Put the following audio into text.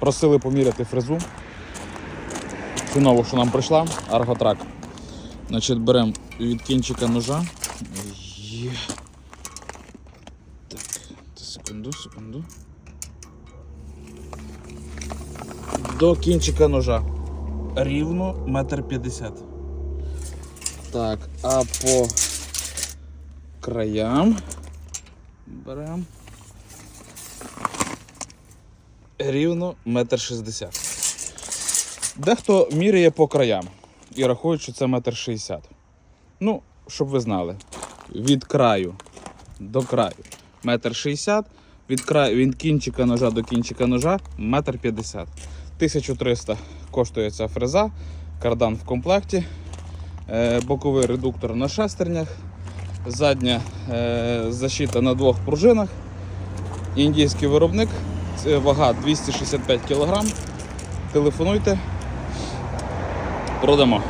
Просили поміряти фрезу. Цю нову, що нам прийшла, арготрак. Значить, беремо від кінчика ножа. Є. Так, секунду, секунду. До кінчика ножа. Рівно метр п'ятдесят. Так, а по краям беремо. Рівно метр шістдесят. Дехто міряє по краям і рахує, що це метр шістдесят. Ну, щоб ви знали, від краю до краю метр шістдесят, від краю від кінчика ножа до кінчика ножа метр п'ятдесят. 1300 коштує ця фреза, кардан в комплекті, е, боковий редуктор на шестернях, задня е, защита на двох пружинах. Індійський виробник, вага 265 кг. Телефонуйте, продамо.